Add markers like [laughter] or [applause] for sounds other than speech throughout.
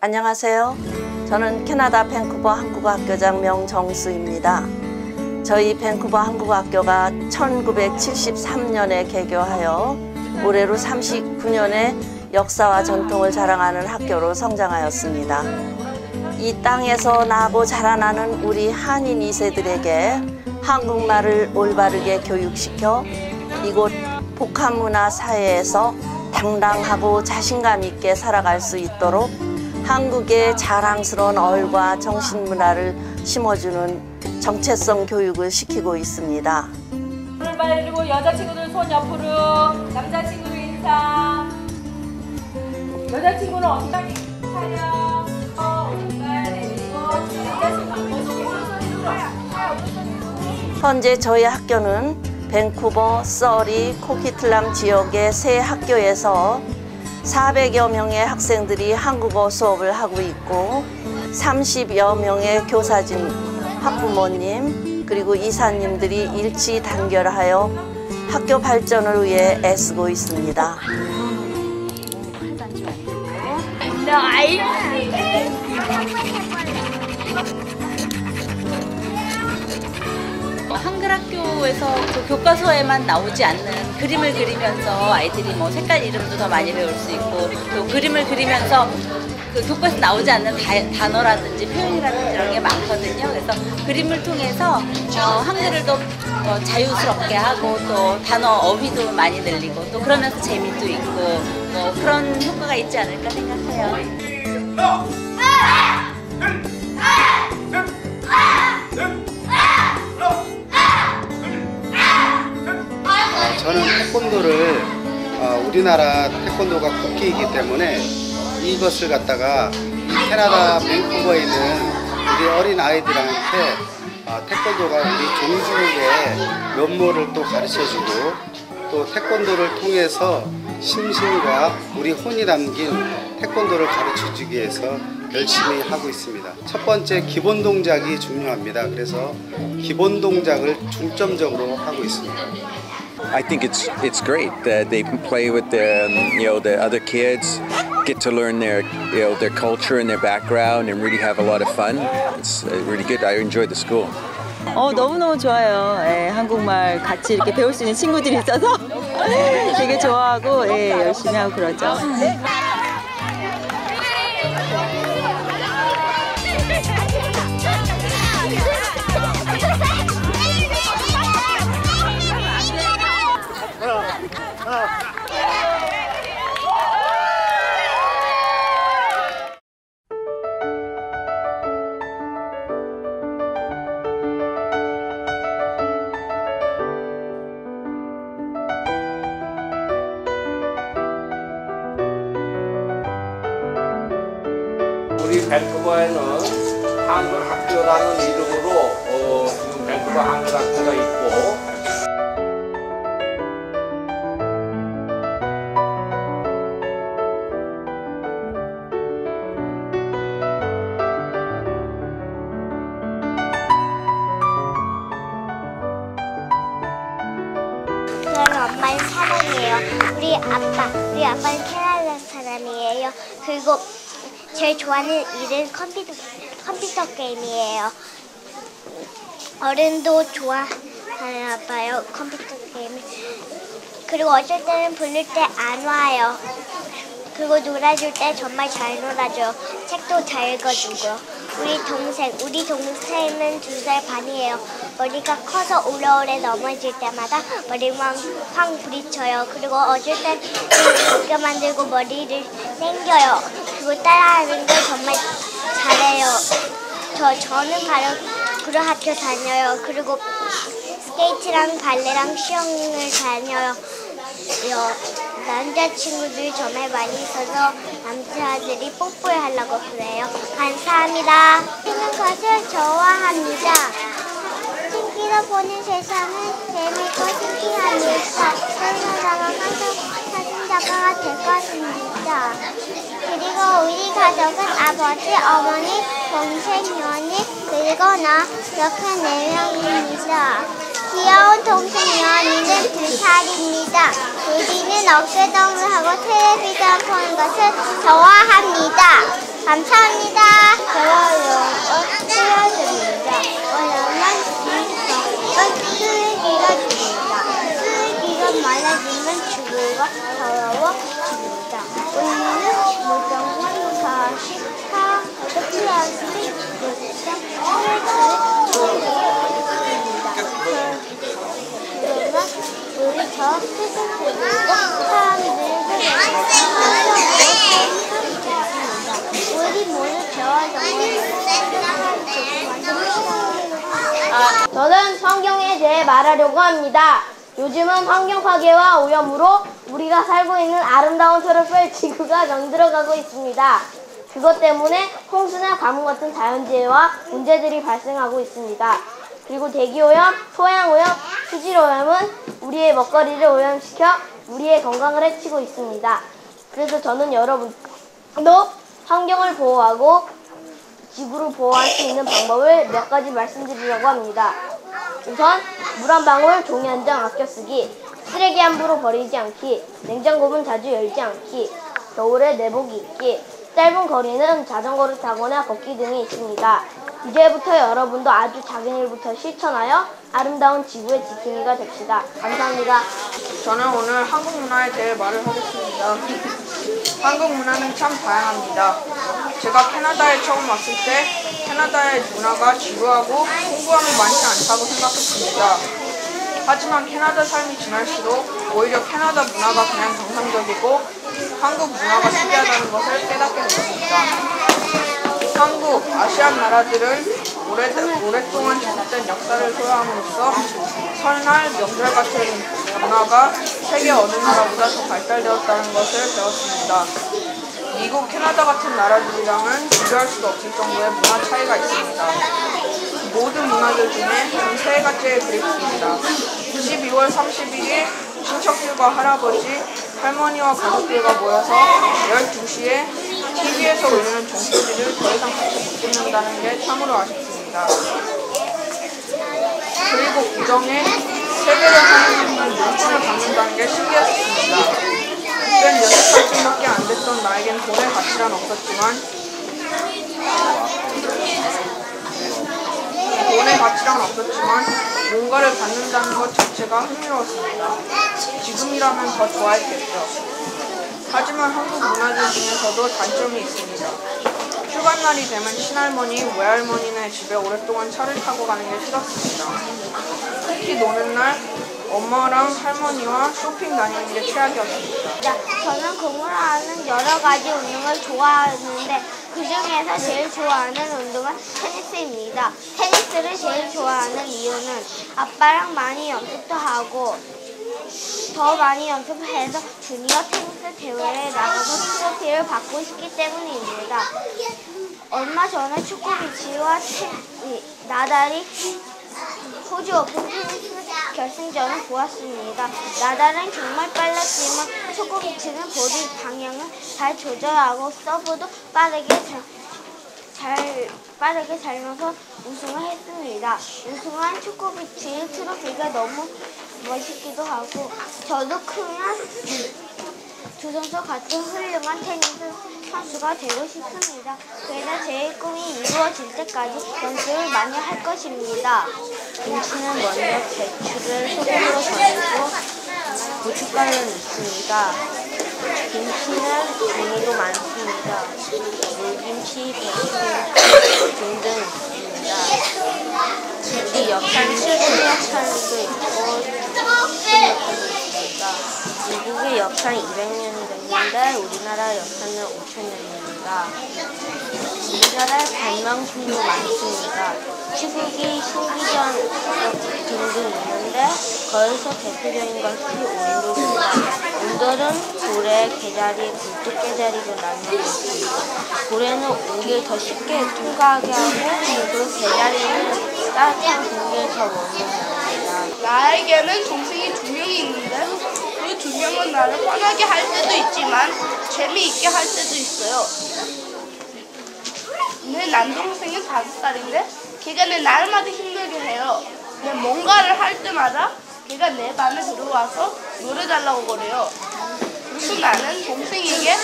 안녕하세요. 저는 캐나다 밴쿠버 한국어학교장 명정수입니다. 저희 밴쿠버 한국어학교가 1973년에 개교하여 올해로 39년의 역사와 전통을 자랑하는 학교로 성장하였습니다. 이 땅에서 나고 자라나는 우리 한인 2세들에게 한국말을 올바르게 교육시켜 이곳 복합문화 사회에서 당당하고 자신감 있게 살아갈 수 있도록 한국의 자랑스러운 얼과 정신 문화를 심어주는 정체성 교육을 시키고 있습니다. 손을 바르고 여자친구들 손 옆으로 남자친구들 인사 여자친구는 어디 가니 차려 어 현재 저희 학교는 밴쿠버, 서리, 코키틀람 지역의 세 학교에서 400여 명의 학생들이 한국어 수업을 하고 있고 30여 명의 교사진, 학부모님, 그리고 이사님들이 일치 단결하여 학교 발전을 위해 애쓰고 있습니다. 학교에서 그 교과서에만 나오지 않는 그림을 그리면서 아이들이 뭐 색깔 이름도 더 많이 배울 수 있고 또 그림을 그리면서 그 교과서 나오지 않는 다- 단어라든지 표현이라든지 이런 게 많거든요. 그래서 그림을 통해서 어, 한글을 더 어, 자유스럽게 하고 또 단어 어휘도 많이 늘리고 또 그러면서 재미도 있고 뭐 그런 효과가 있지 않을까 생각해요. 우리나라 태권도가 국기이기 때문에 이것을 갖다가 이 캐나다 밴쿠버에 있는 우리 어린 아이들한테 어, 태권도가 우리 종주국의 면모를 또 가르쳐주고 또 태권도를 통해서 심신과 우리 혼이 담긴 태권도를 가르쳐주기 위해서 열심히 하고 있습니다. 첫 번째 기본 동작이 중요합니다. 그래서 기본 동작을 중점적으로 하고 있습니다. I think it's it's great that they can play with the um, you know the other kids, get to learn their you know their culture and their background, and really have a lot of fun. It's uh, really good. I enjoyed the school. 어, 너무너무 좋아요. 예, 한국말 같이 이렇게 배울 수 있는 친구들이 있어서 [laughs] 되게 좋아하고 예, 열심히 하고 그러죠. 우리 밴쿠버에는 한글 학교라는 이름으로 어, 지금 밴쿠버 한글 학교가 있고 엄마를 사랑해요. 우리 아빠, 우리 아빠는 캐나다 사람이에요. 그리고 제일 좋아하는 일은 컴퓨터, 컴퓨터 게임이에요. 어른도 좋아하나 봐요, 컴퓨터 게임을. 그리고 어쩔 때는 부를 때 안 와요. 그리고 놀아줄 때 정말 잘 놀아줘요. 책도 잘 읽어주고요. 우리 동생, 우리 동생은 두 살 반이에요. 머리가 커서 오래오래 넘어질 때마다 머리만 황 부리쳐요. 그리고 어쩔 땐 웃겨 만들고 머리를 당겨요. 그리고 따라하는 걸 정말 잘해요. 저, 저는 바로 구로 학교 다녀요. 그리고 스케이트랑 발레랑 수영을 다녀요. 여, 남자친구들이 정말 많이 있어서 남자들이 뽀뽀를 하려고 그래요. 감사합니다. 있는 것을 좋아합니다. 신기로 보는 세상은 재밌고 신기합니다. 저는 나가서 작가가 될 것입니다. 그리고 우리 가족은 아버지, 어머니, 동생, 연이, 그리고 나 이렇게 네 명입니다. 귀여운 동생 연이는 두 살입니다. 우리는 어깨동을 하고 텔레비전 보는 것을 좋아합니다. 감사합니다. 좋아요. 틀어줍니다. 오늘만 지금은 쓰레기가 줍니다. 쓰레기가 죽을과 더러워집니다. 우리는 무정한 다시 사하고 플라스틱 물성 그러면 우리 우리 모두 배워서 저는 성경에 대해 말하려고 합니다. 요즘은 환경 파괴와 오염으로 우리가 살고 있는 아름다운 초록별 [laughs] 지구가 병들어가고 있습니다. 그것 때문에 홍수나 가뭄 같은 자연재해와 문제들이 발생하고 있습니다. 그리고 대기오염, 토양오염, 수질오염은 우리의 먹거리를 오염시켜 우리의 건강을 해치고 있습니다. 그래서 저는 여러분도 환경을 보호하고 지구를 보호할 수 있는 방법을 몇 가지 말씀드리려고 합니다. 우선 물 한 방울 종이 한 장 아껴 쓰기, 쓰레기 함부로 버리지 않기, 냉장고 문 자주 열지 않기, 겨울에 내복 입기, 짧은 거리는 자전거를 타거나 걷기 등이 있습니다. 이제부터 여러분도 아주 작은 일부터 실천하여 아름다운 지구의 지킴이가 됩시다. 감사합니다. 저는 오늘 한국 문화에 대해 말을 하겠습니다. [laughs] 한국 문화는 참 다양합니다. 제가 캐나다에 처음 왔을 때 캐나다의 문화가 지루하고 풍부함이 많지 않다고 생각했습니다. 하지만 캐나다 삶이 지날수록 오히려 캐나다 문화가 그냥 정상적이고 한국 문화가 특이하다는 것을 깨닫게 되었습니다. 한국, 아시안 나라들은 오랫동안 지속된 역사를 소유함으로써 설날, 명절 같은 문화가 세계 어느 나라보다 더 발달되었다는 것을 배웠습니다. 미국, 캐나다 같은 나라들이랑은 비교할 수도 없을 정도의 문화 차이가 있습니다. 모든 문화들 중에 전 세 가지를 그립습니다. 12월 31일 친척들과 할아버지, 할머니와 가족들과 모여서 12시에 TV에서 올리는 종소리를 더 이상 같이 못 듣는다는 게 참으로 아쉽습니다. 그리고 구정에 세배를 하는 용돈을 받는다는 게 신기했습니다. 그땐 6살쯤밖에 안 됐던 나에겐 돈의 가치란 없었지만 돈의 가치란 없었지만 뭔가를 받는다는 것 자체가 흥미로웠습니다. 지금이라면 더 좋아했겠죠. 하지만 한국 문화들 중에서도 단점이 있습니다. 휴관날이 되면 친할머니, 외할머니네 집에 오랫동안 차를 타고 가는 게 싫었습니다. 특히 노는 날 엄마랑 할머니와 쇼핑 다니는 게 최악이었습니다. 저는 공으로 하는 여러 가지 운동을 좋아하는데 그 중에서 제일 좋아하는 운동은 테니스입니다. 테니스를 제일 좋아하는 이유는 아빠랑 많이 연습도 하고 더 많이 연습해서 주니어 테니스 대회에 나가서 트로피를 받고 싶기 때문입니다. 얼마 전에 축구 비치와 나달이 호주 오픈 테니스 결승전을 보았습니다. 나달은 정말 빨랐지만 초코비치는 보드 방향을 잘 조절하고 서브도 빠르게 잘, 잘 빠르게 잘 넣어서 우승을 했습니다. 우승한 초코비치의 트로피가 너무 멋있기도 하고 저도 크면 두 선수 같은 훌륭한 테니스 선수가 되고 싶습니다. 그래서 제 꿈이 이루어질 때까지 연습을 많이 할 것입니다. 김치는 먼저 배추를 소금으로 절이고 고춧가루를 넣습니다. 김치는 종류도 많습니다. 물김치, 배추김치 등등 있습니다. 우리 역할 7분 역할도 있고 있습니다. 미국의 역사는 200년이 됐는데 우리나라 역사는 5천년입니다. 우리나라에 관광품도 많습니다. 시국이 신기전 등등 있는데 거기서 대표적인 것이 온돌입니다. 온돌은 고래, 개자리, 굴뚝 개자리로 나뉘어 있습니다. 고래는 온기를 더 쉽게 통과하게 하고 그리고 개자리는 따뜻한 공기에서 머무릅니다. 나에게는 동생이 두 명이 있는데 그두 명은 나를 화나게 할 때도 있지만 재미있게 할 때도 있어요. 내 남동생은 다섯 살인데 걔가 내 날마다 힘들게 해요. 내 뭔가를 할 때마다 걔가 내 반에 들어와서 노래 달라고 그래요. 그래서 나는 동생에게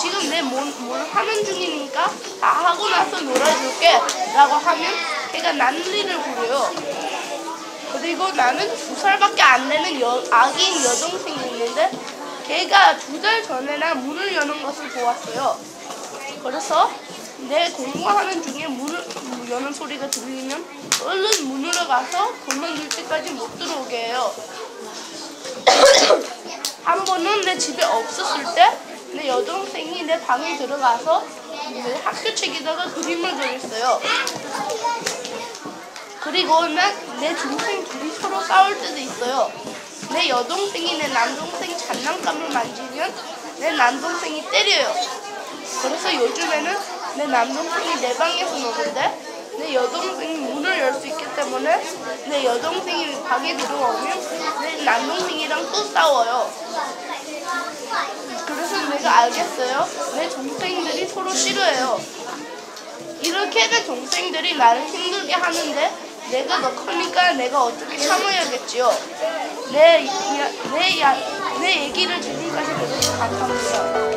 지금 내 뭘 하는 중이니까 다 하고 나서 놀아줄게 라고 하면 걔가 난리를 부려요. 그리고 나는 두 살밖에 안 되는 여, 아기인 여동생이 있는데 걔가 두 달 전에 나 문을 여는 것을 보았어요. 그래서 내 공부하는 중에 문을 문 여는 소리가 들리면 얼른 문으로 가서 골문 때까지 못 들어오게 해요. [coughs] 한 번은 내 집에 없었을 때 내 여동생이 내 방에 들어가서 내 학교 책에다가 그림을 그렸어요. 그리고 난내 동생 둘이 서로 싸울 때도 있어요. 내 여동생이 내 남동생 장난감을 만지면 내 남동생이 때려요. 그래서 요즘에는 내 남동생이 내 방에서 노는데 내 여동생이 문을 열 수 있기 때문에 내 여동생이 방에 들어오면 내 남동생이랑 또 싸워요. 그래서 내가 알겠어요. 내 동생들이 서로 싫어해요. 이렇게 내 동생들이 나를 힘들게 하는데 내가 더 크니까 내가 어떻게 참아야겠지요. 내, 야, 내, 야, 내 얘기를 지금까지 들어서 감사합니다.